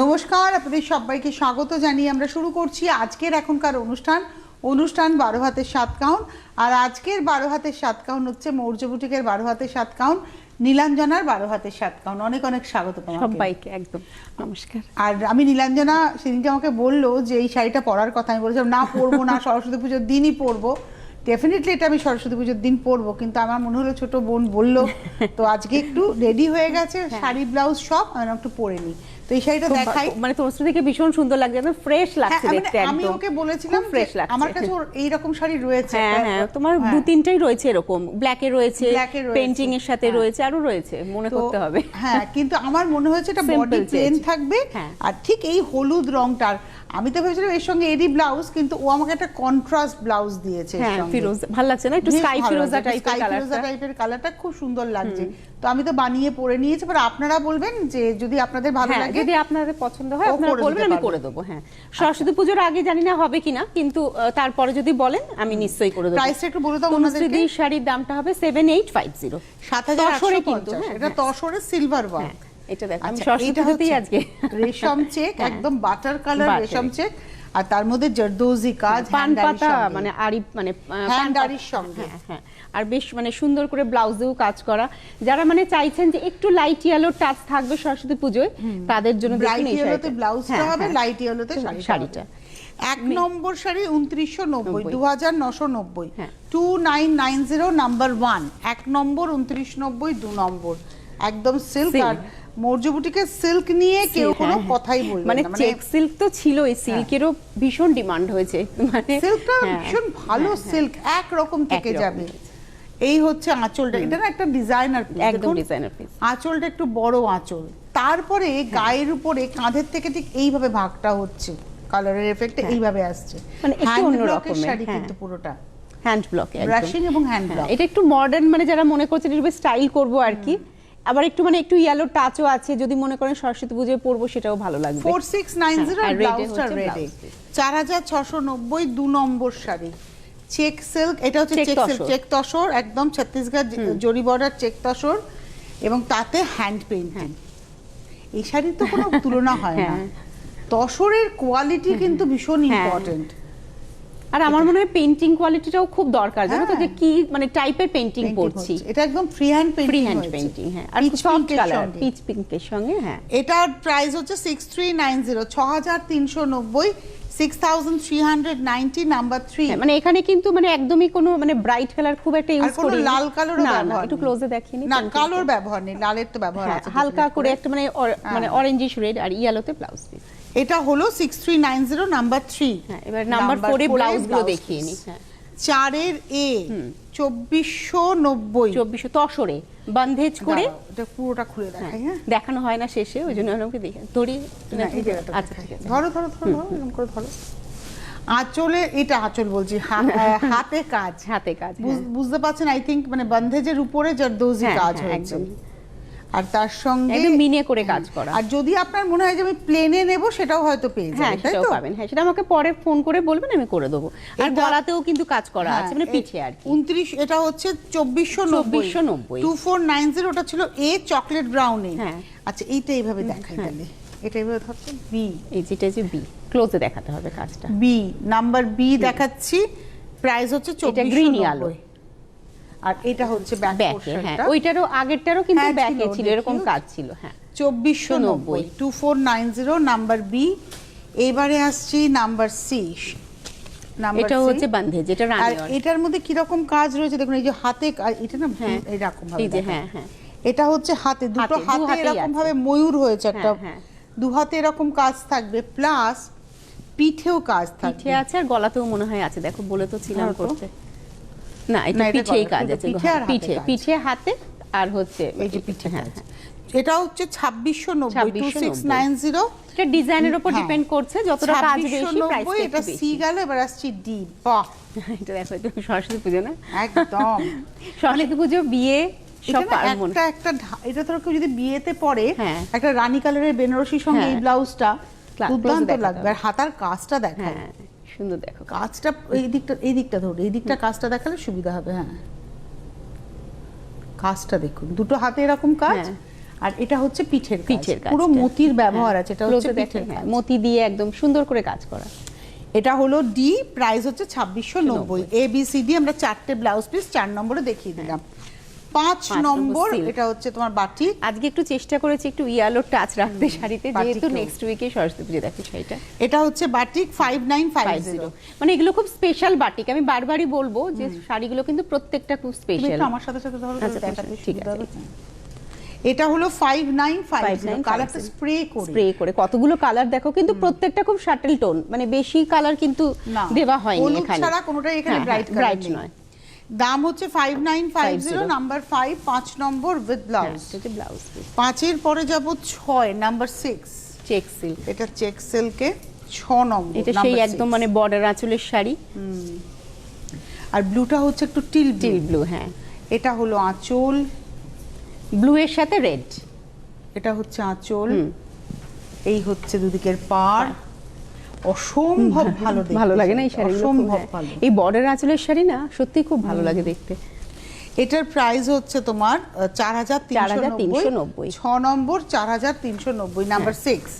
নমস্কার আপনাদের সবাইকে স্বাগত জানিয়ে আমরা শুরু করছি আজকের এখনকার অনুষ্ঠান অনুষ্ঠান বারো হাতের সাত কাউন আর আজকের বারো হাতের সাত কাউন হচ্ছে মৌর্য বুটিকের বারো হাতের সাত কাউন নীলাঞ্জনার বারো হাতের সাত কাউন অনেক অনেক স্বাগত সবাইকে একদম নমস্কার। আর আমি নীলাঞ্জনা সেদিনকে আমাকে বলল যে এই শাড়িটা পরার কথা আমি বলেছিলাম না পরবো না সরস্বতী পুজোর দিনই পরবো। ডেফিনেটলি এটা আমি সরস্বতী পুজোর দিন পরবো কিন্তু আমার মনে হলো ছোট বোন বলল তো আজকে একটু রেডি হয়ে গেছে শাড়ি ব্লাউজ সব আমি একটু পরে নিই। তো এই শাড়িটা দেখাই। মানে তোমার ভীষণ সুন্দর লাগছে একদম ফ্রেশ লাগছে হ্যাঁ, দেখতে মানে আমি ওকে বলেছিলাম ফ্রেশ লাগছে। আমার কাছে ওর এইরকম শাড়ি রয়েছে হ্যাঁ হ্যাঁ তোমার দু। তিনটাই রয়েছে এরকম। ব্ল্যাকে রয়েছে Black এ রয়েছে, পেন্টিং এর সাথে। রয়েছে আরও রয়েছে মনে করতে হবে। হ্যাঁ কিন্তু আমার মনে হয়েছে এটা Simple বডি প্লেন থাকবে। আর ঠিক এই হলুদ রংটার আমি তো ভেবেছিলাম এর সঙ্গে এরই ব্লাউজ কিন্তু ও আমাকে একটা কন্ট্রাস্ট ব্লাউজ দিয়েছে হ্যাঁ ফিরোজ ভালো লাগছে না? একটু স্কাই ফিরোজা টাইপের কালারটা খুব সুন্দর লাগছে। তো আমি তো বানিয়ে পরে নিয়েছি এবার আপনারা বলবেন যে যদি আপনাদের ভালো হ্যাঁ লাগে যদি আপনাদের পছন্দ হয় আপনারা বলবেন আমি করে দেবো হ্যাঁ। সরস্বতী পুজোর আগে জানি না হবে কিনা কিন্তু তারপরে যদি বলেন আমি নিশ্চয়ই করে দেবো। প্রাইসটা একটু বলে দাও ওনাদেরকে। দির শাড়ির দামটা হবে সেভেন এইট ফাইভ জিরো সাত হাজার তসরে আটশো কিন্তু, পঞ্চাশ হ্যাঁ, এটা তসরের সিলভার ওয়ার্ক এটা দেখো আমি আচ্ছা, সরস্বতী আজকে। রেশম চেক হ্যাঁ। একদম বাটার কালার রেশম চেক আর তার মধ্যে জর্দোজি কাজ পান পাতা মানে আড়ি মানে পান আড়ির সঙ্গে। হ্যাঁ হ্যাঁ। আর বেশ মানে সুন্দর করে ব্লাউজেও কাজ করা যারা মানে চাইছেন যে একটু লাইট ইয়েলো টাচ থাকবে সরস্বতী পুজোয় তাদের জন্য দেখুন এই ব্লাউজটা হ্যাঁ, হবে হ্যাঁ। লাইট ইয়েলোতে শাড়িটা। এক নম্বর শাড়ি উনত্রিশশো নব্বই। দু হাজার নশো নব্বই হ্যাঁ। Two nine nine zero number one এক নম্বর উনত্রিশ নব্বই দু নম্বর একদম সিল্ক। আর মৌর্য বুটিকের সিল্ক নিয়ে কেউ হ্যাঁ, কোনো হ্যাঁ। কথাই বলবে মানে চেক সিল্ক তো ছিলই সিল্কেরও ভীষণ ডিমান্ড হয়েছে মানে সিল্কটা হ্যাঁ, ভীষণ ভালো হ্যাঁ, হ্যাঁ। সিল্ক এক রকম থেকে যাবে। এই হচ্ছে আঁচলটা। এটা না একটা ডিজাইনার পিস একদম ডিজাইনার পিস আঁচলটা একটু বড় আঁচল। তারপরে গায়ের উপরে কাঁধের থেকে ঠিক এইভাবে ভাগটা হচ্ছে। কালারের এফেক্টে এইভাবে আসছে। মানে একটু Hand অন্য রকমের, শাড়ি হ্যাঁ। কিন্তু পুরোটা। হ্যান্ড ব্লকে ব্রাশিং এবং হ্যান্ড ব্লক এটা একটু মডার্ন মানে যারা মনে করছেন একটু স্টাইল করব আর কি আবার একটু মানে একটু ইয়েলো টাচও আছে যদি মনে করেন সরস্বতী পুজোয় পরবো সেটাও ভালো লাগবে। ফোর সিক্স নাইন জিরো হ্যাঁ, আর ব্লাউজটা রেডে blouse। চার হাজার ছশো নব্বই দু নম্বর শাড়ি। চেক সিল্ক এটা হচ্ছে চেক সিল্ক চেক তসর একদম ছত্তিশগড় জরি বর্ডার চেক তসর এবং তাতে হ্যান্ড পেইন্টিং। এই শাড়ির তো কোনো তুলনা হয় না। হ্যাঁ। তসরের কোয়ালিটি কিন্তু ভীষণ হ্যাঁ। ইম্পর্টেন্ট আর আমার মনে হয় পেন্টিং কোয়ালিটিটাও খুব দরকার জানো তো হ্যাঁ। যে কি মানে টাইপের পেন্টিং করছি এটা একদম free hand painting free hand painting হ্যাঁ। আর সফট কালার পিচ পিঙ্কের সঙ্গে। হ্যাঁ। এটার প্রাইস হচ্ছে সিক্স থ্রি নাইন জিরো ছ হাজার তিনশো নব্বই six thousand three hundred ninety number three হ্যাঁ, মানে এখানে কিন্তু মানে একদমই কোনো মানে ব্রাইট কালার খুব একটা ইউজ করি না লাল না ব্যবহার একটু। ক্লোজে দেখিনি না কালোর ব্যবহার নেই লালের তো ব্যবহার হ্যাঁ, আছে হালকা করে একটা মানে অর- মানে হ্যাঁ। অরেঞ্জিশ রেড আর ইয়েলোতে ব্লাউজ পিস এটা হলো six three nine zero number three হ্যাঁ এবার নাম্বার ফোরে ব্লাউজগুলো দেখিয়ে নি হ্যাঁ। চারের এ চব্বিশশো নব্বই। চব্বিশশো তসরে বান্ধেজ করে? পুরোটা খুলে হ্যাঁ, দেখাই হ্যাঁ? দেখানো হয় না শেষে ওই জন্য আমি দেখে। ধরি আচ্ছা ঠিক আছে। ধরো ধরো ধরো ধরো এরকম করে ধরো। আঁচলে এটা আঁচল বলছি হাতে কাজ। হাতে কাজ হ্যাঁ। বুঝ- বুঝতে পারছেন আই থিঙ্ক মানে বন্ধেজের উপরে জর্দোজি কাজ হ্যাঁ, হয়েছে। আর তার সঙ্গে একদম মিনে করে কাজ করা। আর যদি আপনার মনে হয় যে আমি প্লেনে নেব সেটাও হয়তো পেয়ে হ্যাঁ যাবেন তাই সেটাও তো? পাবেন। হ্যাঁ সেটা আমাকে পরে ফোন করে বলবেন আমি করে দেবো। আর এটা- গলাতেও কিন্তু কাজ করা হ্যাঁ, আছে মানে পিঠে আর কি। উনত্রিশ এটা হচ্ছে চব্বিশশো 2490 টু ফোর নাইন জিরো ওটা ছিল এ চকলেট ব্রাউনে হ্যাঁ। আচ্ছা এইটা এইভাবে দেখাই তাহলে। এটা এইভাবে ধরছে বি এই যেটা যে বি ক্লোজে দেখাতে হবে কাজটা। বি নাম্বার বি দেখাচ্ছি। প্রাইস হচ্ছে চব্বিশশো green yellow। আর এটা হচ্ছে ব্যাক হ্যাঁ ওইটারও আগেরটারও কিন্তু হ্যাঁ, ব্যাকে ছিল, এরকম কাজ ছিল হ্যাঁ। চব্বিশশো নব্বই two four nine zero number B এবারে আসছি নাম্বার সি এটা হচ্ছে বান্ধে যেটা আর এটার মধ্যে কীরকম কাজ রয়েছে? দেখুন এই যে হাতে এটা না হ্যাঁ। এরকম ভাবে হ্যাঁ হ্যাঁ। এটা হচ্ছে হাতে দুটো হাতে, এরকম ভাবে ময়ূর হয়েছে একটা। হ্যাঁ, হ্যাঁ। দু হাতে এরকম কাজ থাকবে প্লাস পিঠেও কাজ থাকবে। পিঠে আছে আর গলাতেও মনে হয় আছে দেখো বলে তো ছিলাম করতে। না এটা পিঠেই কাজ আছে পিঠে পিঠে হাতে আর হচ্ছে এই যে পিঠে হ্যাঁ হ্যাঁ। এটা হচ্ছে ছাব্বিশশো নব্বই টু সিক্স নাইন জিরো এটা ডিজাইনের উপর হ্যাঁ। ডিপেন্ড করছে যতটা কাজ বেশি প্রাইস এটা সি গেল এবার আসছি ডি বাহ এটা দেখো এটা সরস্বতী পুজো না? একদম। সরস্বতী পুজো বিয়ে একটা একটা এটা ধরো কেউ যদি বিয়েতে পরে হ্যাঁ। একটা রানী কালারের বেনারসির সঙ্গে এই হ্যাঁ। ব্লাউজটা দুর্দান্ত লাগবে। আর হাতার কাজটা হ্যাঁ। সুন্দর দেখো কাজটা এই দিকটা এই দিকটা ধরো এই দিকটা কাজটা দেখালে সুবিধা হবে হ্যাঁ। কাজটা দেখুন দুটো হাতে এরকম কাজ হ্যাঁ। আর এটা হচ্ছে পিঠের পিঠের কাজ পুরো মতির ব্যবহার আছে এটা হচ্ছে পিঠের হ্যাঁ, কাজ। মতি দিয়ে একদম সুন্দর করে কাজ করা। এটা হলো ডি প্রাইস হচ্ছে ছাব্বিশশো নব্বই। এ বি সি ডি আমরা চারটে ব্লাউজ পিস চার নম্বরে দেখিয়ে দিলাম। পাঁচ নম্বর এটা হচ্ছে তোমার বাটিক আজকে একটু চেষ্টা করেছি একটু ইয়ালো টাচ রাখতে শাড়িতে যেহেতু নেক্সট উইকে সরস্বতী পুজো দেখো শাড়িটা। এটা হচ্ছে batik five nine five zero মানে এগুলো খুব স্পেশাল বাটিক আমি বারবারই বলব যে শাড়িগুলো কিন্তু প্রত্যেকটা খুব স্পেশাল আমার সাথে সাথে ধরো আচ্ছা, দেখাতে ঠিক আছে। এটা হলো ফাইভ নাইন ফাইভ জিরো 5950 কালারটা স্প্রে করে। স্প্রে করে। কতগুলো কালার দেখো কিন্তু প্রত্যেকটা খুব শাটেল টোন মানে বেশি কালার কিন্তু দেওয়া হয়নি এখানে। ছাড়া কোনোটাই এখানে হ্যাঁ, ব্রাইট হ্যাঁ, ব্রাইট নয় নয়। দাম হচ্ছে five nine five zero number five পাঁচ নম্বর উইথ ব্লাউজ ব্লাউজ পাঁচের পরে যাব ছয় নাম্বার সিক্স চেক সিল্ক এটা চেক সিল্কে ছ নম্বর এটা সেই একদম মানে বর্ডার আঁচলের শাড়ি। আর ব্লুটা হচ্ছে একটু টিল টিল ব্লু হ্যাঁ। এটা হলো আঁচল। ব্লু এর সাথে রেড এটা হচ্ছে আঁচল। এই হচ্ছে দুদিকের পাড়। অসম্ভব ভালো ভালো লাগে না এই শাড়িগুলো অসম্ভব হ্যাঁ। ভালো। এই বর্ডার আঁচলের শাড়ি না সত্যি খুব ভালো লাগে দেখতে। এটার প্রাইস হচ্ছে তোমার চার হাজার তিনশো 4390 ছ নম্বর চার হাজার তিনশো নব্বই নাম্বার সিক্স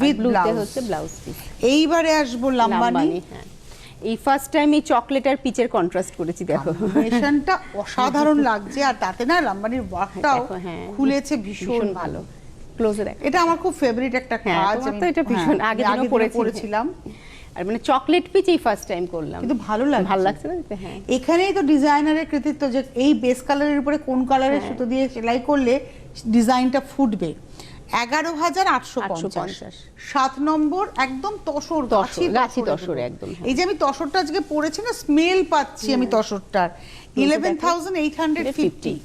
উইথ ব্লাউজ হচ্ছে ব্লাউজ পিস এইবারে আসব লাম্বানি। হ্যাঁ। এই ফার্স্ট টাইম এই চকলেট আর পিচের কন্ট্রাস্ট করেছি দেখো। অসাধারণ লাগছে আর তাতে না লাম্বানির ওয়ার্কটাও হ্যাঁ। খুলেছে ভীষণ ভালো। ক্লোজে দেখো। এটা আমার খুব ফেভারিট একটা হ্যাঁ, কাজ। আমি- তো এটা ভীষণ হ্যাঁ, আগে দিনও। পরেছিলাম আর মানে চকলেট পিচ এই ফার্স্ট টাইম করলাম। কিন্তু ভালো লাগছে। ভালো লাগছে না হ্যাঁ। এখানেই তো ডিজাইনারের কৃতিত্ব যে এই বেস কালারের উপরে কোন কালারের হ্যাঁ। সুতো দিয়ে সেলাই করলে ডিজাইনটা ফুটবে। এগারো হাজার আটশো 850 পঞ্চাশ। সাত নম্বর একদম তসর গাছি তসর একদম। এই যে আমি তসরটা আজকে পরেছি না স্মেল পাচ্ছি আমি তসরটার। Eleven thousand eight hundred fifty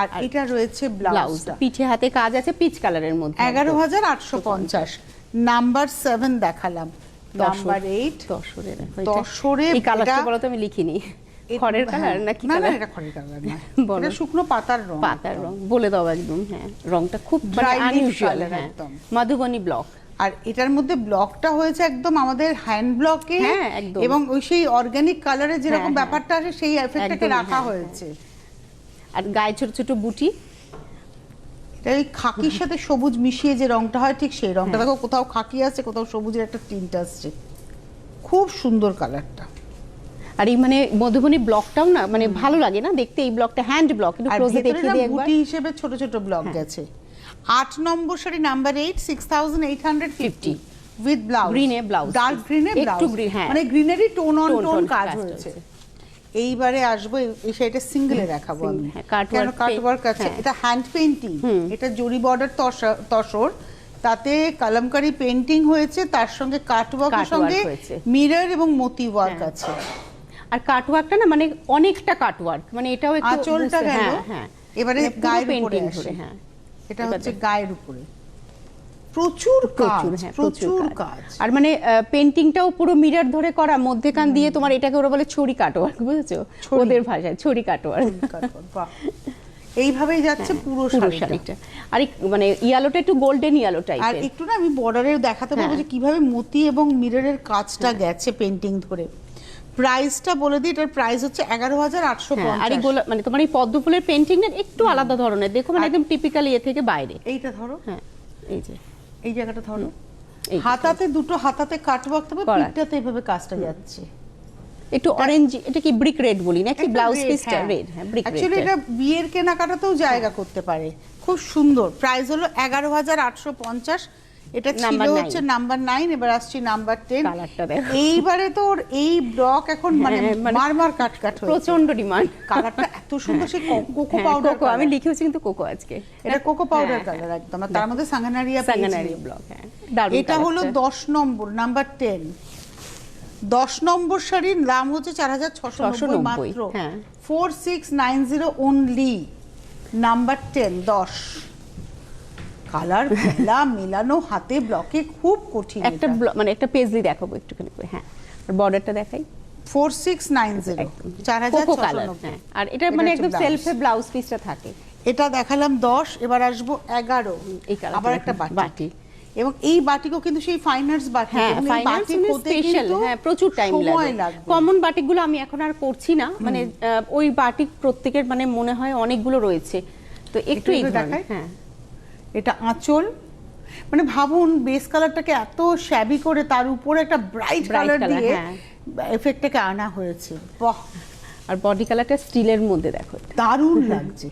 আর এটা রয়েছে ব্লাউজ পিঠে হাতে কাজ আছে পিচ কালারের মধ্যে। এগারো হাজার আটশো পঞ্চাশ। নাম্বার সেভেন দেখালাম। নাম্বার এইট এই কালারটা বলো তো আমি লিখিনি। খড়ের হ্যাঁ। কালার নাকি না না এটা খড়ের কালার না। এটা শুকনো পাতার রং। পাতার রং। বলে দাও একদম হ্যাঁ। রংটা খুব মানে আনইউজুয়াল হ্যাঁ। একদম। মধুবনী ব্লক আর এটার মধ্যে ব্লকটা হয়েছে একদম আমাদের হ্যান্ড ব্লকে হ্যাঁ, একদম। এবং ওই সেই অর্গানিক কালারে যেরকম হ্যাঁ, ব্যাপারটা আসে সেই এফেক্টটাকে রাখা হ্যাঁ, হয়েছে। আর গায়ে ছোট ছোট বুটি। এটা এই খাকির সাথে সবুজ মিশিয়ে যে রংটা হয় ঠিক সেই রংটা। হ্যাঁ। দেখো কোথাও খাকি আছে কোথাও সবুজের একটা টিন্ট আসছে। খুব সুন্দর কালারটা। আর এই মানে মধুবনী ব্লকটাও না মানে ভালো লাগে না দেখতে এই ব্লকটা হ্যান্ড ব্লক একটু আর ক্লোজে দেখিয়ে দিই একবার বুটি হিসেবে ছোট ছোট ব্লক গেছে। আট নম্বর sari number eight six thousand eight hundred fifty with blouse A blouse dark. গ্রিনে blouse হ্যাঁ। মানে গ্রিনারি টোন অন টোন কাজ হয়েছে। এইবারে আসব শাড়িটা সিঙ্গেলে দেখাবো আমি। হ্যাঁ, কেন work কাট ওয়ার্ক আছে? হ্যাঁ। এটা হ্যান্ড পেইন্টিং এটা জরি বর্ডার তসর। তাতে কালামকারি পেন্টিং হয়েছে তার সঙ্গে কাট ওয়ার্কের সঙ্গে। মিরর এবং মতি ওয়ার্ক হ্যাঁ। আছে। আর কাটওয়ার্কটা না মানে অনেকটা কাটওয়ার্ক মানে এটাও একটু আঁচলটা গেল। হ্যাঁ। এবারে মানে গায়ের উপরে হ্যাঁ। এটা হচ্ছে গায়ের উপরে। প্রচুর প্রচুর হ্যাঁ প্রচুর কাজ। আর মানে পেন্টিংটাও পুরো মিরর ধরে করা মধ্যেখান দিয়ে তোমার এটাকে ওরা বলে ছড়ি কাটওয়ার্ক বুঝেছ। ওদের ভাষায় ছড়ি কাটওয়ার্ক বাহ। এইভাবেই যাচ্ছে পুরো পুরো শাড়িটা। আর মানে ইয়ালোটা একটু গোল্ডেন ইয়ালো আর একটু না আমি বর্ডারে দেখাতে পারব হ্যাঁ। যে কীভাবে মতি এবং মিররের কাজটা গেছে পেন্টিং ধরে। প্রাইসটা বলে দিই এটার প্রাইস হচ্ছে এগারো হাজার আটশো হ্যাঁ আর এই গোলা মানে তোমার এই পদ্ম ফুলের পেন্টিংটা একটু আলাদা ধরনের। দেখো মানে একদম টিপিক্যাল ইয়ে থেকে বাইরে। এইটা ধরো। হ্যাঁ এই যে। এই জায়গাটা ধরো। হাতাতে দুটো হাতাতে কাটওয়ার্ক তবে করা। পিঠটাতে এভাবে কাজটা যাচ্ছে। একটু অরেঞ্জ এটা কি ব্রিক রেড বলি নাকি? ব্লাউজ পিস পিসটা। রেড হ্যাঁ। ব্রিক রেড অ্যাকচুয়ালি এটা বিয়ের কেনাকাটাতেও জায়গা করতে পারে। খুব সুন্দর। প্রাইস হলো এগারো হাজার আটশো পঞ্চাশ। এটা ছিল হচ্ছে নাম্বার নাইন এবার আসছি নাম্বার টেন। এইবারে তোর এই ব্লক এখন মানে হ্যাঁ, মানে মারমার কাট কাট প্রচণ্ড ডিমান্ড কালারটা এত সুন্দর সেই কোকো পাউডার আমি লিখেছি কিন্তু কোকো আজকে। এটা কোকো পাউডার কালার একদম। আর তার মধ্যে সাঙ্গানারিয়া সাঙ্গানারি ব্লক হ্যাঁ এটা হলো দশ নম্বর নাম্বার টেন দশ নম্বর শাড়ির দাম হচ্ছে চার হাজার ছশো 690, মাত্র। Four six nine zero only number ten দশ। কালার মেলা মেলানো হাতে ব্লকে খুব কঠিন একটা মানে একটা পেজলি দেখাবো একটুখানি করে হ্যাঁ। আর বর্ডারটা দেখাই। ফোর সিক্স নাইন জিরো চার হাজার কোকো ছশো কালার নব্বই। হ্যাঁ। আর এটা মানে একদম সেলফে ব্লাউজ পিসটা থাকে। এটা দেখালাম দশ এবার আসব এগারো। আবার একটা বাটি। এবং এই বাটিকও কিন্তু সেই ফাইনার্স বাটি। হ্যাঁ বাটিক স্পেশাল হ্যাঁ প্রচুর টাইম লাগে। কমন বাটিকগুলো আমি এখন আর করছি না। মানে ওই বাটিক প্রত্যেকের মানে মনে হয় অনেকগুলো রয়েছে। তো একটু এই দেখাই? হ্যাঁ। এটা আঁচল। মানে ভাবুন বেস কালারটাকে এত শ্যাবি করে তার উপরে একটা ব্রাইট কালার দিয়ে হ্যাঁ। এফেক্টটাকে আনা হয়েছে। বাহ! আর বডি কালারটা স্টিলের মধ্যে দেখো। দারুণ লাগছে।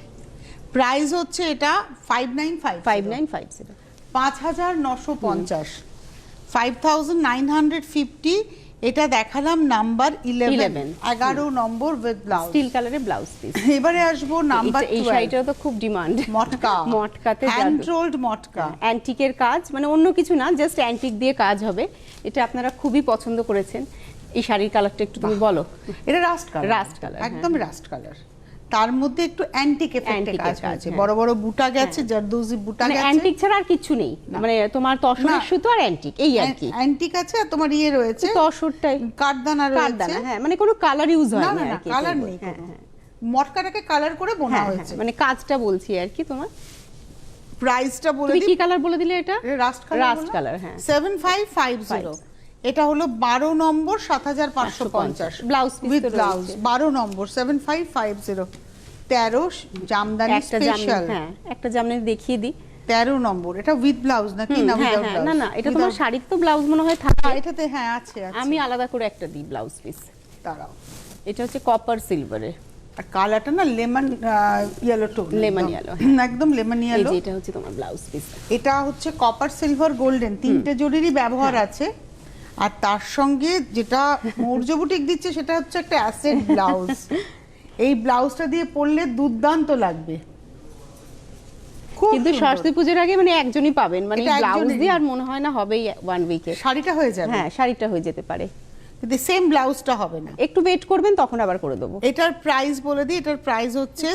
প্রাইস হচ্ছে এটা five nine five five nine five zero পাঁচ হাজার নশো পঞ্চাশ। Five thousand nine hundred fifty এটা দেখালাম নাম্বার ইলেভেন 11 এগারো নম্বর উইথ ব্লাউজ স্টিল কালারের ব্লাউজ পিস এবারে আসব নাম্বার এই শাড়িটাও তো খুব ডিমান্ড মটকা। মটকাতে হ্যান্ড রোলড রোল্ড মটকা অ্যান্টিকের কাজ মানে অন্য কিছু না জাস্ট অ্যান্টিক দিয়ে কাজ হবে। এটা আপনারা খুবই পছন্দ করেছেন। এই শাড়ির কালারটা একটু তুমি বলো। এটা রাস্ট কালার রাস্ট কালার একদম রাস্ট কালার তার মধ্যে একটু অ্যান্টিক এফেক্টে Antique কাজ হয়েছে। হ্যাঁ। বড় বড় বুটা গেছে জারদৌজি বুটা মানে গেছে। অ্যান্টিক ছাড়া আর কিছু নেই। মানে তোমার তসরের। সুতো আর অ্যান্টিক এই আর কি। অ্যান্টিক আছে আর তোমার ইয়ে রয়েছে। তসরটাই। কাঠদানা রয়েছে। কাঠদানা হ্যাঁ। মানে কোনো কালার ইউজ হয় না কালার নেই হ্যাঁ, হ্যাঁ। মটকাটাকে কালার করে বোনা হ্যাঁ, হয়েছে। হ্যাঁ, মানে কাজটা বলছি আর কি তোমার। প্রাইসটা বলে দিই কি কালার বলে দিলে এটা? রাস্ট কালার রাস্ট কালার হ্যাঁ। সেভেন ফাইভ ফাইভ জিরো এটা হলো বারো নম্বর সাত হাজার পাঁচশো পঞ্চাশ। piece উইথ ব্লাউজ বারো নম্বর সেভেন ফাইভ ফাইভ জিরো তেরো জামদানি স্পেশাল হ্যাঁ একটা জামনি দেখিয়ে দিই। তেরো নম্বর এটা উইথ ব্লাউজ নাকি না হ্যাঁ হ্যাঁ না না এটা তোমার শাড়ির তো ব্লাউজ মনে হয় থাকে। এটাতে হ্যাঁ আছে আমি আলাদা করে একটা দিই ব্লাউজ পিস দাঁড়াও। এটা হচ্ছে কপার সিলভারের আর কালারটা না lemon yellow tone Lemon yellow, একদম লেমন ইয়েলো এটা হচ্ছে তোমার ব্লাউজ পিস এটা হচ্ছে কপার সিলভার গোল্ডেন তিনটে জরিরই ব্যবহার। আছে। আর তার সঙ্গে যেটা মৌর্য বুটিক দিচ্ছে সেটা হচ্ছে একটা অ্যাসেড ব্লাউজ এই ব্লাউজটা দিয়ে পরলে দুর্দান্ত লাগবে। কিন্তু সরস্বতী পুজোর আগে মানে একজনই পাবেন। মানে ব্লাউজ দিয়ে আর মনে হয় না হবেই ওয়ান উইকে শাড়িটা হয়ে যাবে। হ্যাঁ শাড়িটা হয়ে যেতে পারে। কিন্তু সেম ব্লাউজটা হবে না। একটু ওয়েট করবেন তখন আবার করে দেবো। এটার প্রাইস বলে দিই এটার প্রাইস হচ্ছে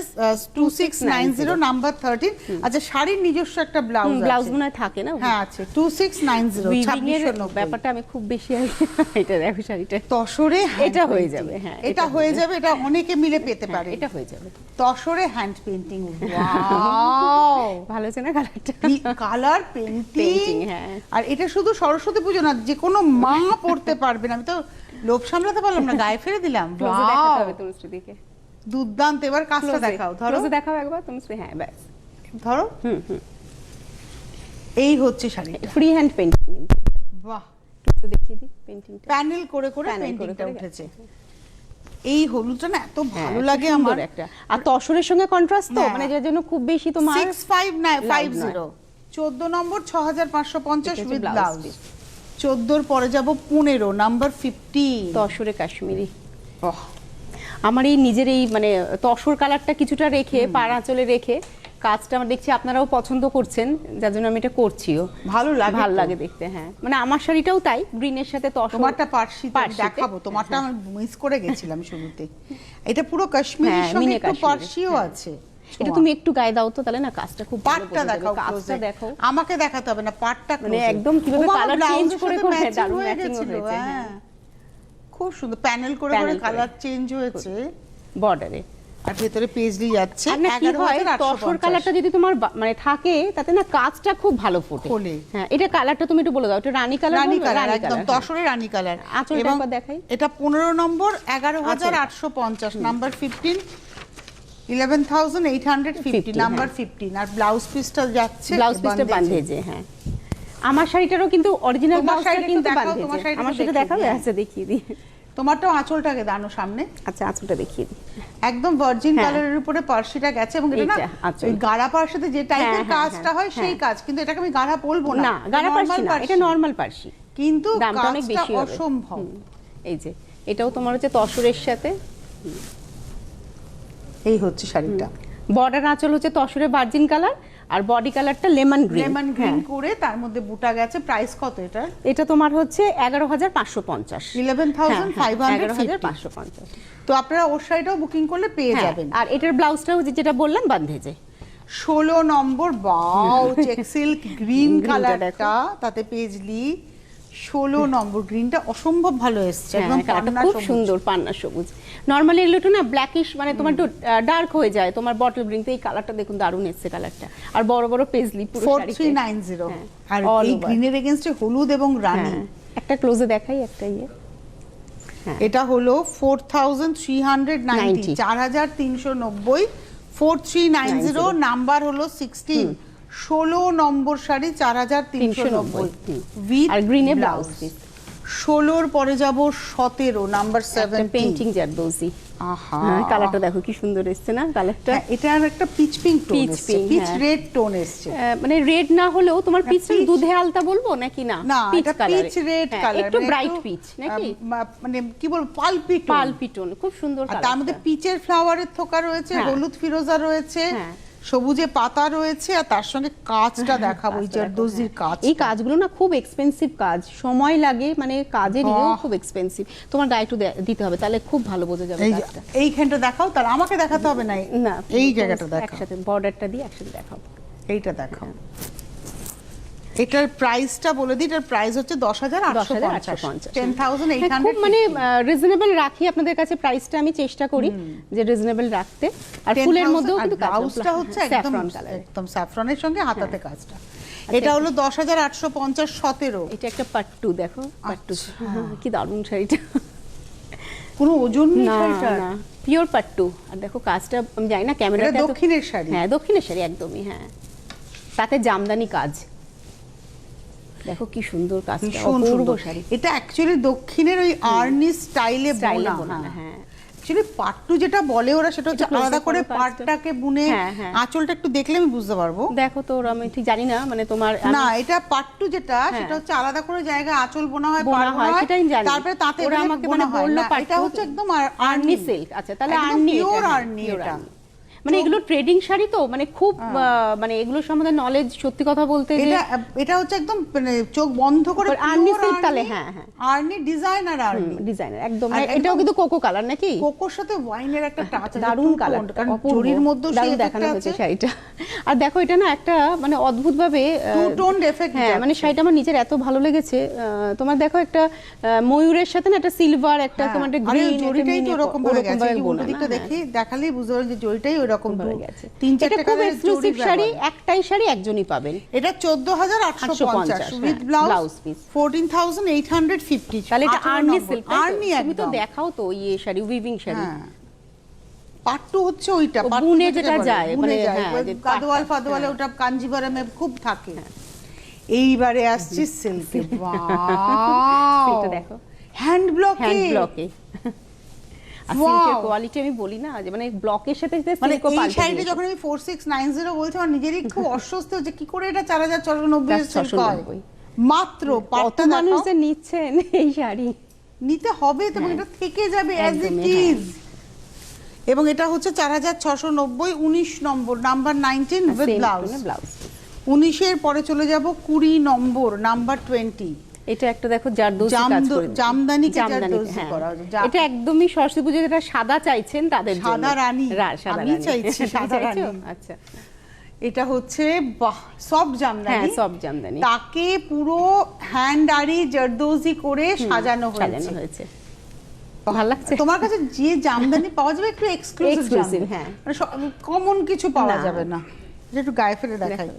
two six nine zero number thirteen আচ্ছা শাড়ির নিজস্ব একটা ব্লাউজ ব্লাউজ মনে হয় থাকে না? হ্যাঁ আছে টু সিক্স নাইন জিরো ব্যাপারটা আমি খুব বেশি এটা দেখো শাড়িটা। তসরে এটা হয়ে যাবে, হ্যাঁ, এটা হয়ে যাবে এটা অনেকে মিলে পেতে হ্যাঁ, পারে। এটা হয়ে যাবে। তসরে হ্যান্ড পেন্টিং ভালো হচ্ছে না কালারটা কালার পেন্টিং হ্যাঁ। আর এটা শুধু সরস্বতী পুজো না যে কোনো মা পড়তে পারবেন। আমি তো লোভ সামলাতে পারলাম না গায়ে ফেলে দিলাম। ক্লোজে দেখাতে হবে তুমি দুর্দান্ত এবার কাজটা দেখাও ধরো। দেখাও একবার তুমি শ্রী হ্যাঁ ব্যাস। ধরো। হুম হুম। এই হচ্ছে শাড়িটা। ফ্রি হ্যান্ড পেন্টিং বাহ! দেখিয়ে দিই পেন্টিংটা প্যানেল করে করে পেন্টিংটা উঠেছে। এই হলুদটা না এত হ্যাঁ, ভালো লাগে আমার। একটা। আর তসরের সঙ্গে কন্ট্রাস্ট তো। মানে যার জন্য খুব বেশি তোমার six five nine five Loud নয়। জিরো চোদ্দ নম্বর ছ হাজার পাঁচশো পঞ্চাশ এটা হচ্ছে উইথ blouse ব্লাউজ। চোদ্দোর পরে যাব পনেরো নাম্বার ফিফটি তসরে কাশ্মীরি। আমার এই নিজের এই মানে তসর কালারটা কিছুটা রেখে পাড় রেখে কাজটা আমার দেখছি আপনারাও পছন্দ করছেন যার জন্য আমি এটা করছিও। ভালো লাগে ভালো লাগে দেখতে হ্যাঁ। মানে আমার শাড়িটাও তাই গ্রিনের সাথে তসর তোমারটা পার্সি দেখাবো তোমারটা আমি মিস করে গেছিলাম শুরুতে। এটা পুরো কাশ্মীরের হ্যাঁ, সঙ্গে একটু কাশ্মীরি, পার্সিও হ্যাঁ। আছে। এটা তুমি একটু গায়ে দাও তো তাহলে না কাজটা খুব পাটটা দেখাও কাজটা। দেখো। আমাকে দেখাতে হবে না পাটটা মানে একদম কীভাবে ওমা, colour করে করে matching দারুণ হয়ে গেছিল, হয়েছে, হ্যাঁ। হ্যাঁ। খুব সুন্দর প্যানেল করে করে কালার চেঞ্জ হয়েছে। বর্ডারে আর ভেতরে পেজলি যাচ্ছে হয় তসর কালারটা যদি তোমার মানে থাকে তাতে না কাজটা খুব ভালো ফোটে। হ্যাঁ এটা কালারটা তুমি একটু বলে দাও এটা রানী কালার রানী কালার একদম colour, তসরে রানী কালার আঁচলটা এবং একবার দেখাই। এটা পনেরো নম্বর এগারো হাজার আটশো পঞ্চাশ number fifteen eleven thousand eight hundred fifty number. Fifteen আর ব্লাউজ পিসটা যাচ্ছে ব্লাউজ পিসটা। বান্ধেজে হ্যাঁ। আমার শাড়িটারও কিন্তু অরিজিনাল ব্লাউজটা কিন্তু বান্ধেজে আমার সাথে দেখাবে? আচ্ছা দেখিয়ে দিই। তোমারটাও আঁচলটাকে দানো সামনে। আচ্ছা আঁচলটা দেখিয়ে দিই। একদম ভার্জিন হ্যাঁ। কালারের উপরে পার্সিটা গেছে এবং এটা না ওই গাড়া পার্সিতে যে টাইপের হ্যাঁ, হ্যাঁ, কাজটা হয় সেই কাজ। কিন্তু এটাকে আমি গাড়া বলব না। না গাড়া পারছি না এটা পার্সি। কিন্তু দামটা অনেক বেশি অসম্ভব। এই যে এটাও তোমার হচ্ছে তসরের সাথে। এই হচ্ছে শাড়িটা। বর্ডার আঁচল হচ্ছে তসরের ভার্জিন কালার আর বডি কালারটা লেমন গ্রিন লেমন গ্রিন করে তার মধ্যে বুটা গেছে। প্রাইস কত এটা এটা তোমার হচ্ছে এগারো হাজার পাঁচশো পঞ্চাশ। ইলেভেন থাউজেন্ড ফাইভ এগারো হাজার হান্ড্রেড পাঁচশো পঞ্চাশ। তো আপনারা ওর শাড়িটাও বুকিং করলে পেয়ে হ্যাঁ, যাবেন। আর এটার ব্লাউজটাও যে- যেটা বললাম বান্ধেজে। ষোলো নম্বর বাও চেক সিল্ক গ্রিন কালারটা তাতে পেজলি ষোলো নম্বর গ্রিনটা অসম্ভব ভালো এসছে হ্যাঁ, একদম পান্না খুব সুন্দর পান্না সবুজ। নর্মালি এগুলো একটু না ব্ল্যাকিশ মানে তোমার একটু ডার্ক হয়ে যায় তোমার বটল গ্রিন এই কালারটা দেখুন দারুণ এসছে কালারটা আর বড় বড় পেজলি পুরো নাইন জিরো হ্যাঁ, আর এই গ্রিনের এগেনস্টে হলুদ এবং রানী হ্যাঁ, একটা ক্লোজে দেখাই একটা ইয়ে। হ্যাঁ। এটা হলো four thousand three hundred ninety চার হাজার তিনশো নব্বই। Four three nine zero number হলো সিক্সটিন ষোলো নম্বর শাড়ি চার হাজার তিনশো নব্বই। 390 আর এ blouse ষোলোর পরে যাব সতেরো নাম্বার সেভেন পেন্টিং জারদৌজি আহা। হ্যাঁ কালারটা দেখো কি সুন্দর এসছে না কালারটা হ্যাঁ, এটা আর একটা পিচ পিঙ্ক টোন পিচ হ্যাঁ। রেড টোন এসছে। মানে রেড না হলেও তোমার peach। দুধে আলতা বলব নাকি না? না peach colour peach red colour একটু ব্রাইট পিচ নাকি? মানে কি বলব পালপি টোন পালপি টোন খুব সুন্দর আর তার মধ্যে পিচের ফ্লাওয়ারের থোকা রয়েছে হ্যাঁ। হলুদ ফিরোজা রয়েছে। হ্যাঁ। সবুজে পাতা রয়েছে আর তার সঙ্গে কাজটা দেখাবো এই জারদোজির হ্যাঁ। কাজ এই কাজগুলো না খুব এক্সপেন্সিভ কাজ। সময় লাগে মানে কাজের ইয়েও খুব এক্সপেন্সিভ তোমার গায়ে একটু দিতে হবে তাহলে খুব ভালো বোঝা যাবে কাজটা। এইখানটা দেখাও তার আমাকে দেখাতে হবে না? না এই জায়গাটা দেখাও। একসাথে বর্ডারটা দিয়ে একসাথে দেখাও। এইটা দেখাও। এটার প্রাইসটা বলে দিই এটার প্রাইস হচ্ছে দশ হাজার আটশো পঞ্চাশ। পঞ্চাশ। টেন থাউজেন্ড এইট হ্যাঁ, খুব মানে রিজনেবল রাখি আপনাদের কাছে প্রাইসটা আমি চেষ্টা করি যে রিজনেবল রাখতে। আর ফুলের মধ্যেও কিন্তু ব্লাউজটা হচ্ছে একদম একদম স্যাফরনের সঙ্গে হাতাতে কাজটা। এটা হলো দশ হাজার আটশো পঞ্চাশ সতেরো। এটা একটা পাট্টু দেখো পাট্টু। আচ্ছা। কি দারুণ শাড়িটা। কোনো ওজন না না পিওর পাট্টু। আর দেখো কাজটা আমি জানি না এটা ক্যামেরাটা দক্ষিণের শাড়ি। হ্যাঁ দক্ষিণের শাড়ি একদমই হ্যাঁ। তাতে জামদানি কাজ। দেখো কি সুন্দর কাজটা অপূর্ব সুন্দর। শাড়ি। এটা অ্যাকচুয়ালি দক্ষিণের ওই আর্নি স্টাইলে বোনা। হ্যাঁ। অ্যাকচুয়ালি পাট্টু যেটা বলে ওরা সেটা হচ্ছে আলাদা করে পাটটাকে বুনে। হ্যাঁ, হ্যাঁ। আঁচলটা একটু দেখলে আমি বুঝতে পারব। দেখো তো ওরা আমি ঠিক জানি না মানে তোমার না এটা পাট্টু যেটা হ্যাঁ। সেটা হচ্ছে আলাদা করে জায়গায় আঁচল বোনা হয় বোনা হয়, সেটা আমি জানি। তারপরে তাতে ওরা আমাকে মানে বলল এটা হচ্ছে একদম আর- আর্নি সিল্ক আচ্ছা তাহলে আর্নি আর্নি এটা। মানে এগুলো ট্রেডিং শাড়ি তো মানে খুব মানে এগুলোর সম্বন্ধে নলেজ সত্যি কথা বলতে যে এটা এটা হচ্ছে একদম মানে চোখ বন্ধ করে আর্নি silk তালে, হ্যাঁ, হ্যাঁ। আর্নি ডিজাইনার আর্নি ডিজাইনার একদম। আর এটাও কিন্তু কোকো কালার নাকি? কোকোর সাথে ওয়াইনের একটা টাচ দারুণ কালার কারণ জরির মধ্যেও সেই দেখানো হয়েছে শাড়িটা। আর দেখো এটা না একটা মানে অদ্ভুত ভাবে টু টোন এফেক্ট হ্যাঁ মানে শাড়িটা আমার নিজের এত ভালো লেগেছে। তোমার দেখো একটা ময়ূরের সাথে না একটা সিলভার একটা তোমার একটা হ্যাঁ, গ্রিন জরিটাই তো ওরকম ভাবে গেছে। দেখি দেখালেই বুঝতে পারবেন যে জরিটাই ওইরকম হয়ে গেছে। তিন চারটে খুব এক্সক্লুসিভ শাড়ি একটাই শাড়ি একজনই পাবেন। এটা চোদ্দ হাজার আটশো 850, হ্যাঁ, উইথ ব্লাউজ হান্ড্রেড ফিফটি তাহলে এটা আর্নি সিল্ক আর্নি তুমি তো দেখাও তো ইয়ে শাড়ি উইভিং শাড়ি। হ্যাঁ। পাট্টু হচ্ছে ওইটা বুনে যেটা যায়, মানে যায়, হ্যাঁ, ফাদোয়ালে হ্যাঁ। ওটা কাঞ্জিভারামে খুব থাকে। এইবারে আসছি সিল্কে সিল্কটা দেখো। হ্যান্ড ব্লকে হ্যান্ড ব্লকে আর সিল্কের কোয়ালিটি আমি বলি না যে মানে ব্লকের সাথে মানে এই শাড়িটা যখন আমি ফোর সিক্স নাইন জিরো বলছি আমার নিজেরই খুব অস্বস্তি হচ্ছে কি করে এটা চার হাজার ছশো নব্বই চার ছশো নব্বই। মাত্র কত মানুষ যে নিচ্ছেন এই শাড়ি? নিতে হবে তো এটা থেকে যাবে অ্যাজ ইট হ্যাঁ। ইজ এবং এটা হচ্ছে চার হাজার ছশো নব্বই উনিশ নম্বর number nineteen with blouse blouse উনিশের পরে চলে যাব কুড়ি নম্বর নাম্বার টোয়েন্টি এটা একটা দেখো জারদৌসি কাজ করে জারদৌসি হ্যাঁ। করা এটা একদমই সরস্বতী পুজো যেটা সাদা চাইছেন তাদের জন্য। সাদা রানী। আমি চাইছি সাদা রানী। আচ্ছা। এটা হচ্ছে সব জামদানি। হ্যাঁ সব জামদানি। তাকে পুরো হ্যান্ড আরি জারদৌজি করে সাজানো হয়েছে। ভালো লাগছে। তোমার কাছে যে জামদানি পাওয়া যাবে একটু এক্সক্লুসিভ হ্যাঁ। মানে কমন কিছু পাওয়া যাবে না। এটা একটু গায়ে ফেলে দেখাই।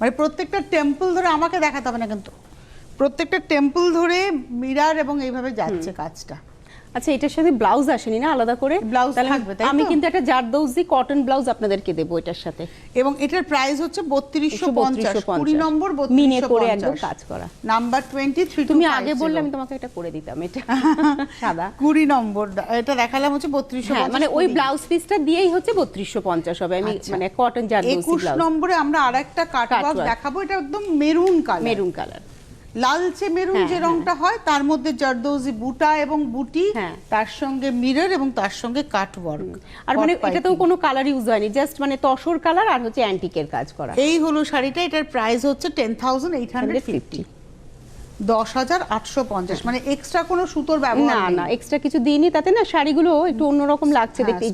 মানে প্রত্যেকটা টেম্পল ধরে আমাকে দেখাতে হবে না কিন্তু। প্রত্যেকটা টেম্পল ধরে মিরার এবং এইভাবে যাচ্ছে কাজটা। আচ্ছা এটার সাথে ব্লাউজ আসেনি না? আলাদা করে? তাহলে থাকবে, তাই আমি কিন্তু একটা জারদৌসি কটন ব্লাউজ আপনাদেরকে দেবো এটার সাথে। এবং এটার প্রাইস হচ্ছে বত্রিশশো পঞ্চাশ। 3250 কুড়ি নম্বর মিনে বত্রিশশো করে একদম কাজ করা। নাম্বার টোয়েন্টি থ্রি তুমি আগে বললে আমি তোমাকে এটা করে দিতাম এটা সাদা। কুড়ি নম্বর এটা দেখালাম হচ্ছে বত্রিশশো হ্যাঁ মানে ওই ব্লাউজ পিসটা দিয়েই হচ্ছে বত্রিশশো পঞ্চাশ হবে আমি আচ্ছা। মানে কটন একুশ ব্লাউজ। নম্বরে আমরা আরেকটা কাটওয়ার্ক Cutwork। দেখাবো এটা একদম মেরুন কালার মেরুন কালার লালচে মেরুন হ্যাঁ, যে হ্যাঁ। রংটা হয়। তার মধ্যে জারদৌজি বুটা এবং বুটি হ্যাঁ। তার সঙ্গে মিরর এবং তার সঙ্গে কাট ওয়ার্ক আর মানে এটাতেও কোনো কালার ইউজ হয়নি জাস্ট মানে তসর কালার আর হচ্ছে অ্যান্টিকের কাজ করা। এই হলো শাড়িটা এটার প্রাইস হচ্ছে ten thousand eight hundred fifty দশ হাজার আটশো পঞ্চাশ মানে এক্সট্রা কোনো সুতোর ব্যবহার না না এক্সট্রা কিছু দিইনি তাতে না শাড়িগুলো একটু অন্যরকম লাগছে হ্যাঁ, দেখতে এই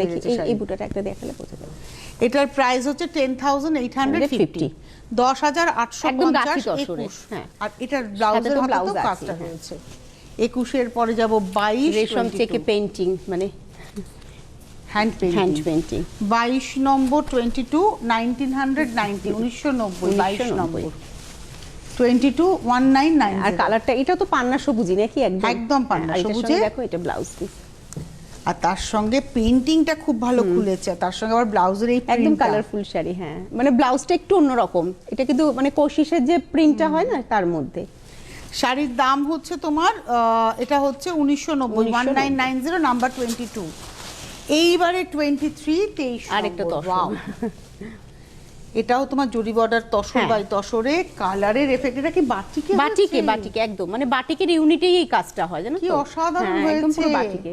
দেখি এই- এই বুটাটা একটা দেখালে বোঝা যাবে। এটার প্রাইস হচ্ছে ten thousand eight hundred fifty দশ হাজার আটশো পঞ্চাশ একুশ। হ্যাঁ। আর এটার ব্লাউজের আছে, কাজটা হ্যাঁ। হয়েছে। একুশের পরে যাব বাইশ রেশম চেকে পেন্টিং মানে হ্যান্ড হ্যান্ড পেন্টিং পেন্টিং বাইশ নম্বর twenty two nineteen hundred ninety উনিশশো নব্বই বাইশ 1990 নম্বর। Twenty two one nine nine আর কালারটা এটা তো পান্না সবুজি নাকি একদম? একদম পান্না হ্যাঁ, সবুজে। দেখো এটা ব্লাউজ পিস আর তার সঙ্গে পেন্টিংটা খুব ভালো খুলেছে তার সঙ্গে আবার ব্লাউজের এই একদম কালারফুল শাড়ি হ্যাঁ। মানে ব্লাউজটা একটু অন্যরকম। এটা কিন্তু মানে কোশিসের যে প্রিন্টটা হয় না তার মধ্যে। শাড়ির দাম হচ্ছে তোমার এটা হচ্ছে উনিশশো নব্বই one nine nine zero number twenty two এইবারে টোয়েন্টি থ্রি তেইশ আরেকটা! এটাও তোমার জরি বর্ডার তসর হ্যাঁ। বাই তসরে কালারের এফেক্ট এটা কি বাটিকে বাটিকে বাটিকে একদম। মানে বাটিকের ইউনিটেই এই কাজটা হয় জানো কি অসাধারণ হ্যাঁ, হয়েছে। বাটিকে।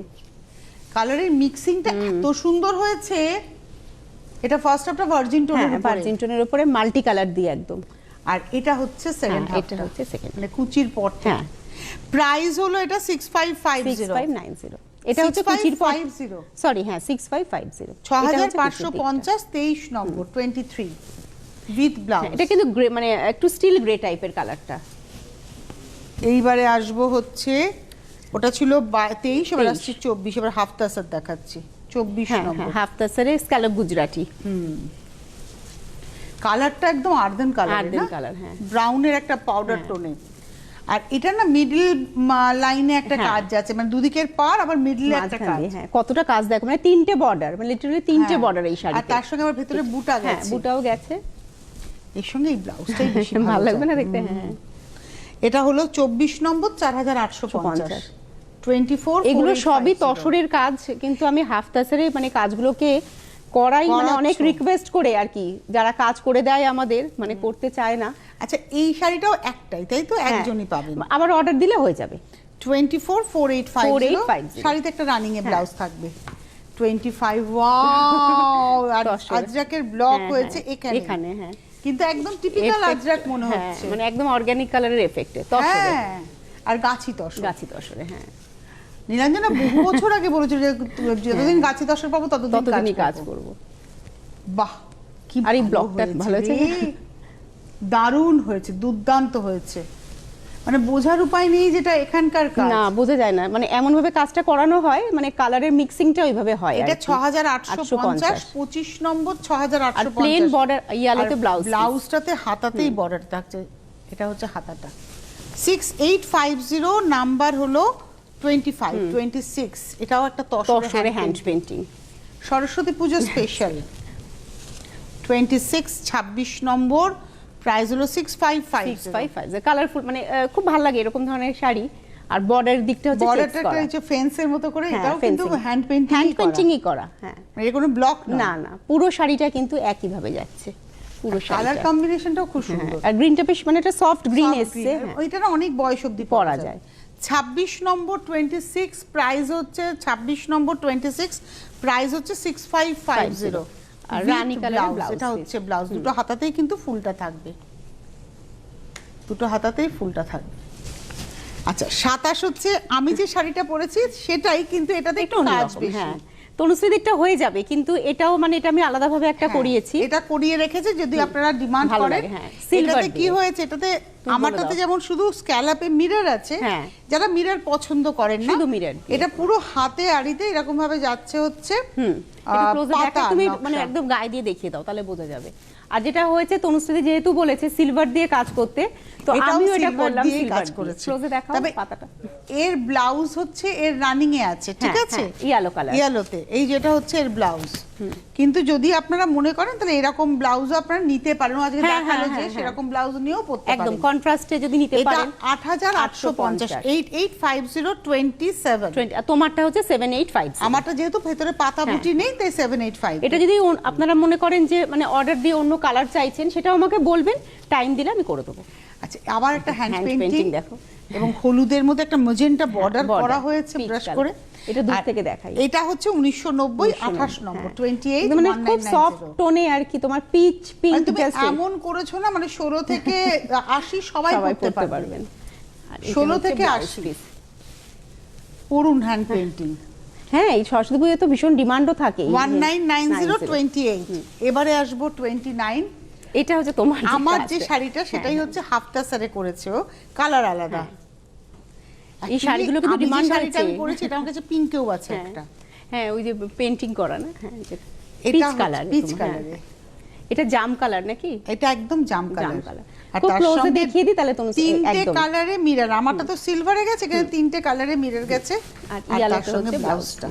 কালারের মিক্সিংটা এত সুন্দর হয়েছে। এটা ফার্স্ট হাফটা ভার্জিন হ্যাঁ টোনের ভার্জিন টোনের উপরে মাল্টি কালার দিয়ে একদম। আর এটা হচ্ছে সেকেন্ড হ্যাঁ, হাফটা এটা হচ্ছে second মানে কুচির পর হ্যাঁ। প্রাইস হলো এটা six five five six zero five nine zero এটা হচ্ছে কুচির পর 6550 সরি হ্যাঁ সিক্স ফাইভ ফাইভ জিরো ছ হাজার পাঁচশো পঞ্চাশ তেইশ নম্বর টোয়েন্টি থ্রি উইথ ব্লাউজ এটা কিন্তু গ্রে মানে একটু স্টিল গ্রে টাইপের কালারটা এইবারে আসব হচ্ছে ওটা ছিল তেইশ এবার আসছে চব্বিশ এবার হাফ তাসার দেখাচ্ছি। চব্বিশ হ্যাঁ নম্বর। হ্যাঁ হাফ তাসারে স্ক্যালপ গুজরাটি। কালারটা একদম আর্দেন কালার Arden কালার হ্যাঁ। ব্রাউনের একটা পাউডার হ্যাঁ। টোনে আর এটা না মিডল লাইনে একটা। কাজ আছে মানে দুদিকের পার আবার মিডলে একটা কাজ। হ্যাঁ কতটা কাজ দেখো মানে তিনটে বর্ডার মানে লিটারালি তিনটে। বর্ডার এই আর তার সঙ্গে আবার ভেতরে বুটা হ্যাঁ গেছে। বুটাও গেছে। এর সঙ্গে এই ব্লাউজটাই বেশি ভালো লাগবে না দেখতে হ্যাঁ। এটা হলো চব্বিশ নম্বর চার হাজার আটশো পঞ্চাশ। টোয়েন্টি ফোর এগুলো সবই তসরের কাজ কিন্তু আমি হাফ তাসারে মানে কাজগুলোকে করাই মানে অনেক রিকোয়েস্ট করে আর কি। যারা কাজ করে দেয় আমাদের মানে করতে চায় না। আচ্ছা এই শাড়িটাও একটাই তাই তো? হ্যাঁ। একজনই পাবেন। আবার অর্ডার দিলে হয়ে যাবে। Twenty four four eight five 4850 শাড়িতে একটা রানিং এ হ্যাঁ। ব্লাউজ থাকবে। টোয়েন্টি ফাইভ ওয়াও আর। আজরাকের ব্লক হ্যাঁ, হয়েছে হ্যাঁ, এখানে। এখানে হ্যাঁ। কিন্তু একদম টিপিক্যাল আজরাক মনে হ্যাঁ, হচ্ছে। মানে একদম অর্গানিক কালারের এফেক্টে তসরে। হ্যাঁ। আর গাছি তসর। গাছি তসরে হ্যাঁ। নীলাঞ্জনা বহু বছর আগে বলেছিল যে যতদিন গাছি তসর পাবো ততদিন কাজ করব। বাহ কি আর এই ভালো ব্লকটা ভালো হয়েছে? দারুণ হয়েছে দুর্দান্ত হয়েছে। মানে বোঝার উপায় নেই যেটা এখানকার কাজ। না বোঝা যায় না। মানে এমন ভাবে কাজটা করানো হয় মানে কালারের মিক্সিংটা ওইভাবে হয় এটা আর ছ কি। হাজার আটশো পঞ্চাশ পঁচিশ নম্বর ছ হাজার আর আটশো প্লেন বর্ডার ইয়ালোতে ব্লাউজ ব্লাউজটাতে হাতাতেই বর্ডার থাকছে। এটা হচ্ছে হাতাটা। Six eight five zero number হলো টোয়েন্টি ফাইভ টোয়েন্টি সিক্স এটাও একটা তসরে হ্যান্ড পেন্টিং সরস্বতী পুজো স্পেশাল টোয়েন্টি সিক্স ছাব্বিশ নম্বর প্রাইস হলো six five five six five five colourful মানে খুব ভালো লাগে এরকম ধরনের শাড়ি। আর বর্ডারের দিকটা হচ্ছে বর্ডারটা হচ্ছে ফেন্সের মতো করে হ্যাঁ, এটাও কিন্তু হ্যান্ড পেন্টিং হ্যান্ড পেন্টিংই করা। হ্যাঁ। এর কোনো ব্লক না। না পুরো শাড়িটা কিন্তু একই ভাবে যাচ্ছে। পুরো কালার কম্বিনেশনটাও খুব হ্যাঁ, সুন্দর। আর গ্রিনটা বেশ মানে একটা সফট গ্রিন এসছে হ্যাঁ। ওইটা না অনেক বয়স পরা পরা যায়। ছাব্বিশ নম্বর টোয়েন্টি সিক্স প্রাইস হচ্ছে ছাব্বিশ নম্বর টোয়েন্টি সিক্স প্রাইস হচ্ছে সিক্স ফাইভ ফাইভ জিরো আর রানী colour এর এটা হচ্ছে ব্লাউজ দুটো হাতাতেই কিন্তু ফুলটা থাকবে। দুটো হাতাতেই ফুলটা থাকবে। আচ্ছা সাতাশ হচ্ছে আমি যে শাড়িটা পরেছি সেটাই কিন্তু এটাতে একটু কাজ বেশি। হ্যাঁ। তনুশ্রী দিকটা হয়ে যাবে কিন্তু এটাও মানে এটা আমি আলাদাভাবে একটা হ্যাঁ, করিয়েছি। এটা করিয়ে রেখেছে যদি আপনারা ডিমান্ড করেন। লাগে, হ্যাঁ। এটাতে কি হয়েছে এটাতে আমারটাতে যেমন শুধু স্ক্যালাপে মিরর আছে হ্যাঁ। যারা মিরর পছন্দ করেন না শুধু মিরর এটা পুরো হাতে আড়িতে এরকম ভাবে যাচ্ছে হচ্ছে হুম তুমি মানে একদম গায়ে দিয়ে দেখিয়ে দাও তাহলে বোঝা যাবে। আর যেটা হয়েছে তনুশ্রী যেহেতু বলেছে সিলভার দিয়ে কাজ করতে তো আমিও এটা করলাম দিয়ে কাজ করেছি। ক্লোজে দেখাও পাতাটা। এর ব্লাউজ হচ্ছে এর রানিং এ আছে ঠিক হ্যাঁ, আছে? ইয়েলো কালার ইয়েলোতে এই যেটা হচ্ছে এর ব্লাউজ কিন্তু যদি আপনারা মনে করেন তাহলে এরকম ব্লাউজ আপনারা নিতে পারেন। আজকে হ্যাঁ, দেখাল হ্যাঁ, যে হ্যাঁ, সেরকম ব্লাউজ নিয়েও পড়তে পারেন। একদম কন্ট্রাস্টে যদি নিতে পারেন আট হাজার আটশো পঞ্চাশ। Eight eight five zero twenty seven 20 তোমারটা হচ্ছে সেভেন এইট ফাইভ আমারটা যেহেতু ভেতরে পাতা বুটি নেই তাই সেভেন এইট ফাইভ এটা যদি আপনারা মনে করেন যে মানে অর্ডার দিয়ে অন্য কালার চাইছেন সেটাও আমাকে বলবেন টাইম দিলে আমি করে দেবো। আচ্ছা আবার একটা হ্যান্ড painting দেখো। এবং হলুদের মধ্যে একটা মজেন্টা বর্ডার করা হয়েছে ব্রাশ করে। এটা দূর থেকে দেখাই। এটা হচ্ছে উনিশশো নব্বই আঠাশ নম্বর টোয়েন্টি এইট কিন্তু মানে খুব সফট টোনে আর কি তোমার পিচ পিঙ্ক জাস্ট এমন করেছ না মানে ষোলো থেকে আশি সবাই সবাই করতে পারবেন। পারবেন 16 থেকে blouse 80 piece। পড়ুন হ্যান্ড পেন্টিং হ্যাঁ এই সরস্বতী পুজোয় তো ভীষণ ডিমান্ডও থাকে। এই one nine nine zero twenty eight এবারে আসব টোয়েন্টি নাইন এটা হচ্ছে তোমার আমার যে শাড়িটা সেটাই হ্যাঁ, হচ্ছে হাফটা সারে করেছে কালার আলাদা। এই শাড়িগুলো কিন্তু demand শাড়িটা আমি। পরেছি এটা আমার কাছে পিঙ্কেও আছে হ্যাঁ, একটা। হ্যাঁ ওই যে পেন্টিং করা না? হ্যাঁ এটা পিচ কালার colour এ। এটা জাম কালার নাকি? এটা একদম জাম কালার। আর তার সঙ্গে দেখিয়ে দিই তাহলে তুমি তিনটে। কালারে মিরর আমারটা তো সিলভারে গেছে এখানে তিনটে কালারে মিরর গেছে। আর আর তার সঙ্গে ব্লাউজটা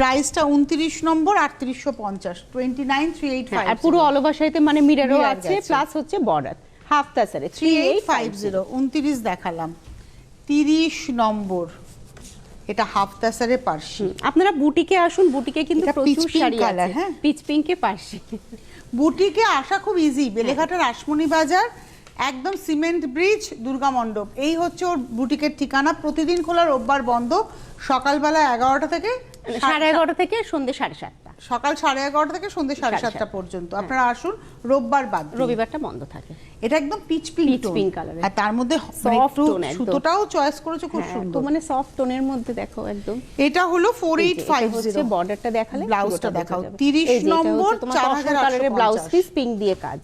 প্রাইসটা উনত্রিশ নম্বর আটত্রিশশো পঞ্চাশ টোয়েন্টি নাইন থ্রি এইট হ্যাঁ, ফাইভ আর পুরো অল ওভার শাড়িতে মানে মিরারও আছে প্লাস হচ্ছে বর্ডার হাফ তাসারে থ্রি এইট ফাইভ জিরো উনত্রিশ দেখালাম। তিরিশ নম্বর এটা হাফ তাসারে পার্সি। আপনারা বুটিকে আসুন বুটিকে কিন্তু প্রচুর শাড়ি আছে। হ্যাঁ? পিচ পিঙ্কে পার্সি। বুটিকে আসা খুব ইজি বেলেঘাটার আসমনি বাজার একদম সিমেন্ট ব্রিজ দুর্গা মণ্ডপ। এই হচ্ছে ওর বুটিকের ঠিকানা। প্রতিদিন খোলা রোববার বন্ধ সকালবেলা এগারোটা থেকে মানে সাড়ে এগারোটা থেকে সন্ধ্যে সাড়ে সাতটা। সকাল সাড়ে এগারোটা থেকে সন্ধ্যে সাড়ে সাতটা পর্যন্ত। হ্যাঁ। আপনারা আসুন রোববার বাদ রবিবারটা বন্ধ থাকে। এটা একদম পিচ পিচ কালার আর তার মধ্যে সফট মানে সুতোটাও চয়েস করেছে খুব হ্যাঁ, সুন্দর। মানে সফট টোনের মধ্যে দেখো একদম। এটা হলো 4850 হচ্ছে বর্ডারটা দেখালে ব্লাউজটা দেখাও। 30 নম্বর 4000 কালারের ব্লাউজ পিস পিঙ্ক দিয়ে কাজ।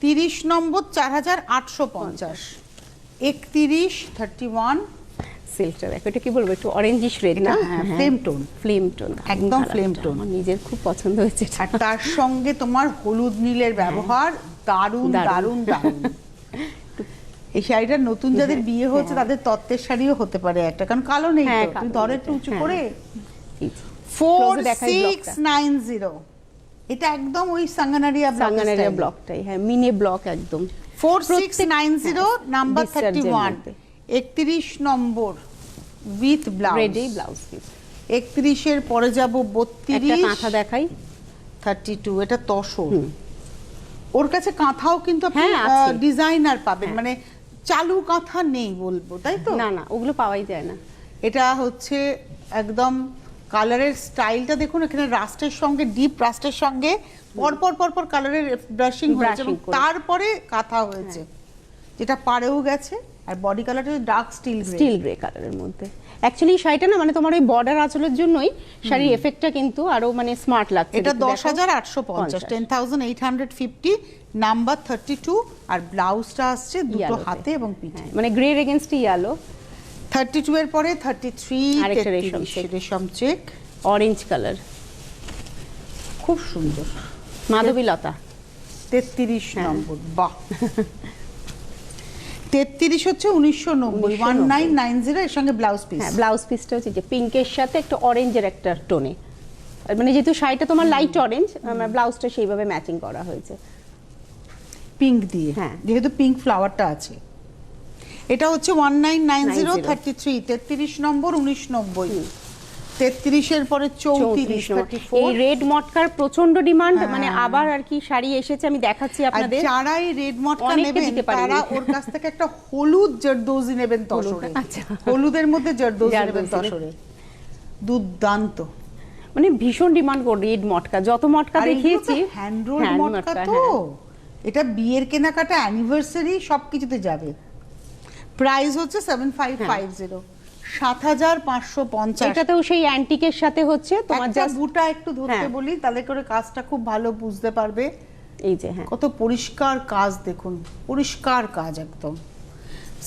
30 নম্বর 4850 31 31 সিল্কটা দেখো এটা কি বলব একটু অরেঞ্জিশ রেড না? হ্যাঁ, flame tone। ফ্লেম টোন একদম tone। আমার নিজের খুব পছন্দ হয়েছে আর তার সঙ্গে তোমার হলুদ নীলের ব্যবহার দারুণ দারুণ। দারুণ এই শাড়িটা নতুন যাদের বিয়ে হচ্ছে তাদের তত্ত্বের শাড়িও হতে পারে একটা কারণ কালো নেই হ্যাঁ, তুমি ধরে একটু উঁচু হ্যাঁ। করে। ফোর সিক্স নাইন জিরো এটা একদম ওই সাঙ্গানারিয়া সাঙ্গানারিয়া ব্লকটাই হ্যাঁ মিনি ব্লক একদম। Four six nine zero number thirty one. একত্রিশ নম্বর with blouse ready blouse piece একত্রিশের পরে যাব একটা বত্রিশ। কাঁথা দেখাই। থার্টি টু এটা তসর। ওর কাছে কাঁথাও কিন্তু আপনি হ্যাঁ, ডিজাইনার পাবেন। মানে চালু কাঁথা নেই বলব তাই তো? না না ওগুলো পাওয়াই যায় না। এটা হচ্ছে একদম কালারের স্টাইলটা দেখুন এখানে রাস্টের সঙ্গে ডিপ রাস্টের সঙ্গে পরপর পরপর কালারের ব্রাশিং হয়েছে এবং তারপরে কাঁথা হয়েছে। যেটা পারেও গেছে। আর বডি কালারটা ডার্ক স্টিল স্টিল গ্রে কালারের মধ্যে। অ্যাকচুয়ালি শাড়িটা না মানে তোমার ওই বর্ডার আঁচলের জন্যই শাড়ির এফেক্টটা কিন্তু আরও মানে স্মার্ট লাগছে এটা দশ। হাজার আটশো পঞ্চাশ ten thousand eight hundred fifty number thirty two আর ব্লাউজটা আসছে দুটো হাতে এবং পিঠে। হ্যাঁ, মানে grey against yellow thirty two এর পরে থার্টি থ্রি। রেশম চেক অরেঞ্জ কালার খুব সুন্দর। মাধবীলতা। তেত্রিশ হ্যাঁ। নম্বর বাহ। তেত্রিশ হচ্ছে উনিশশো নব্বই ওয়ান নাইন নাইন জিরো এর সঙ্গে ব্লাউজ পিস হ্যাঁ ব্লাউজ পিসটা হচ্ছে যে পিঙ্কের সাথে একটা অরেঞ্জের একটা টোনে মানে যেহেতু শাড়িটা তোমার লাইট অরেঞ্জ ব্লাউজটা সেইভাবে ম্যাচিং করা হয়েছে। পিঙ্ক দিয়ে? হ্যাঁ। যেহেতু পিঙ্ক ফ্লাওয়ারটা আছে। এটা হচ্ছে one nine nine zero thirty three তেত্রিশ নম্বর উনিশ নব্বই। তেত্রিশের পরে চৌত্রিশ এই রেড মটকার প্রচণ্ড ডিমান্ড হ্যাঁ। মানে আবার আর কি শাড়ি এসেছে আমি দেখাচ্ছি আপনাদের। যারা এই রেড মটকা নেবেন তারা ওর কাছ থেকে একটা হলুদ জর্দোজি নেবেন তসরে। আচ্ছা। হলুদের মধ্যে জর্দোজি নেবেন তসরে। দুর্দান্ত। মানে ভীষণ ডিমান্ড করে রেড মটকা। যত মটকা দেখিয়েছি হ্যান্ড রোল মটকা তো। হ্যাঁ। এটা বিয়ের কেনাকাটা অ্যানিভার্সারি সব কিছুতে যাবে। প্রাইস হচ্ছে সেভেন ফাইভ ফাইভ জিরো সাত হাজার পাঁচশো পঞ্চাশ। এটাতেও সেই অ্যান্টিকের সাথে হচ্ছে তোমার জাস্ট বুটা একটু ধরতে হ্যাঁ। বলি তাহলে করে কাজটা খুব ভালো বুঝতে পারবে। এই যে হ্যাঁ। কত পরিষ্কার কাজ দেখুন পরিষ্কার কাজ একদম।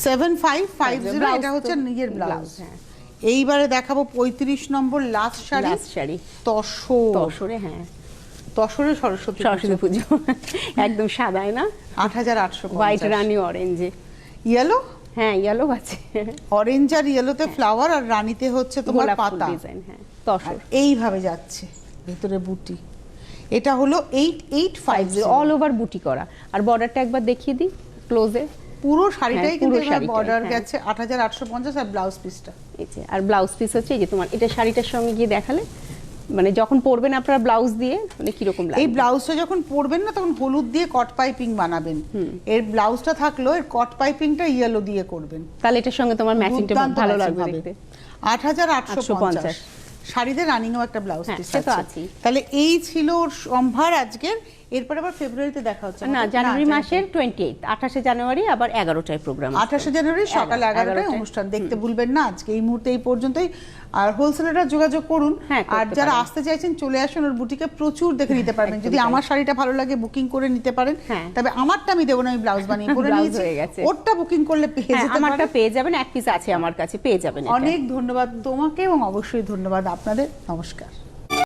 সেভেন ফাইভ ফাইভ জিরো এটা হচ্ছে নিজের ব্লাউজ হ্যাঁ। এইবারে দেখাবো পঁয়ত্রিশ নম্বর লাস্ট শাড়ি লাস্ট শাড়ি। তসর। তসরে হ্যাঁ। তসরে সরস্বতী সরস্বতী পুজো। একদম সাদায় না? আট হাজার আটশো হোয়াইট রানি অরেঞ্জে ইয়েলো হ্যাঁ ইয়েলো আছে। অরেঞ্জ আর ইয়েলোতে ফ্লাওয়ার আর রানীতে হচ্ছে তোমার পাতা। ডিজাইন হ্যাঁ তসর। এইভাবে যাচ্ছে ভেতরে বুটি। এটা হলো eight eight five all over বুটি করা। আর বর্ডারটা একবার দেখিয়ে দিই ক্লোজে পুরো শাড়িটাই হ্যাঁ, কিন্তু শাড়িটাই, বর্ডার হ্যাঁ। গেছে আট হাজার আটশো পঞ্চাশ আর ব্লাউজ পিসটা এই যে আর ব্লাউজ পিস হচ্ছে এই যে তোমার এটা শাড়িটার সঙ্গে গিয়ে দেখালে মানে যখন পরবেন আপনারা ব্লাউজ দিয়ে মানে কীরকম এই ব্লাউজটা যখন পরবেন না তখন হলুদ দিয়ে কট পাইপিং বানাবেন। এর ব্লাউজটা থাকল এর কট পাইপিংটা ইয়েলো দিয়ে করবেন। তাহলে এটার সঙ্গে তোমার ম্যাচিংটা ভালো লাগবে দেখতে। আট হাজার আটশো 850 পঞ্চাশ। শাড়িতে রানিংও একটা ব্লাউজ হ্যাঁ, পিস আছে। তাহলে এই ছিল ওর সম্ভার আজকের। এরপর আবার ফেব্রুয়ারিতে দেখা হচ্ছে। না জানুয়ারি। মাসের টোয়েন্টি এইট আঠাশে জানুয়ারি আবার এগারোটায় প্রোগ্রাম আঠাশে জানুয়ারি সকাল এগারো- এগারোটায়। এগারোটায়। অনুষ্ঠান। দেখতে ভুলবেন না আজকে এই মুহূর্তে এই পর্যন্তই। আর হোলসেলাররা যোগাযোগ করুন। হ্যাঁ, আর যারা আসতে চাইছেন চলে আসুন ওর বুটিকে প্রচুর দেখে নিতে পারবেন। যদি আমার শাড়িটা ভালো লাগে বুকিং করে নিতে পারেন। হ্যাঁ। তবে আমারটা আমি দেবো না আমি ব্লাউজ বানিয়ে করে নিয়েছি। হয়ে গেছে। ওরটা বুকিং করলে পেয়ে হ্যাঁ যেতে আমারটা পেয়ে যাবেন এক পিস আছে আমার কাছে পেয়ে যাবেন অনেক ধন্যবাদ তোমাকে এবং অবশ্যই ধন্যবাদ আপনাদের। নমস্কার।